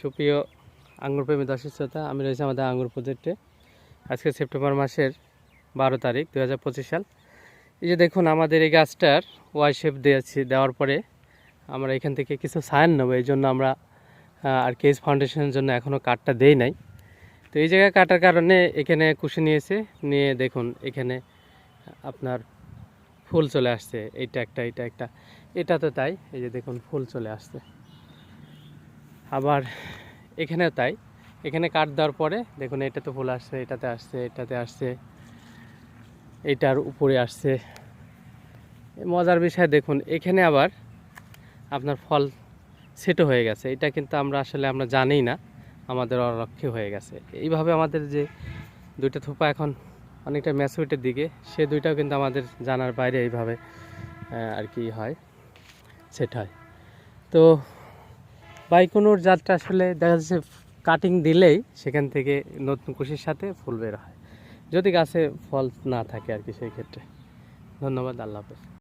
সুপ্রিয় আঙ্গুর প্রেমী দর্শক শ্রোতা, আমি রয়েছি আমাদের আঙ্গুর প্রজেক্টে। আজকে সেপ্টেম্বর মাসের বারো তারিখ দু হাজার পঁচিশ সাল। এই যে দেখুন, আমাদের এই গাছটার ওয়াই শেপ দিয়েছি, দেওয়ার পরে আমরা এখান থেকে কিছু সায়ান নেব। এই জন্য আমরা আর কেস ফাউন্ডেশনের জন্য এখনও কাঠটা দেই নাই। তো এই জায়গায় কাটার কারণে এখানে কুশি নিয়েছে। নিয়ে দেখুন, এখানে আপনার ফুল চলে আসছে। এইটা একটা এইটা একটা। এটা তো তাই, এই যে দেখুন, ফুল চলে আসছে। আবার এখানেও তাই। এখানে কাট দেওয়ার পরে, দেখুন এটাতে ফুল আসছে, এটাতে আসছে এটাতে আসছে, এটার উপরে আসছে। মজার বিষয় দেখুন, এখানে আবার আপনার ফল সেটও হয়ে গেছে। এটা কিন্তু আমরা আসলে আমরা জানি না, আমাদের অরক্ষে হয়ে গেছে। এইভাবে আমাদের যে দুইটা থোপা এখন অনেকটা ম্যাচুরিটির দিকে, সে দুইটাও কিন্তু আমাদের জানার বাইরে এইভাবে আর কি হয়, সেট হয়। তো বাইকুনুর জাতটা আসলে দেখা যাচ্ছে কাটিং দিলেই সেখান থেকে নতুন কুশির সাথে ফুল বের হয়। যদি গাছে ফল না থাকে আর কি, সেই ক্ষেত্রে। ধন্যবাদ, আল্লাহ হাফেজ।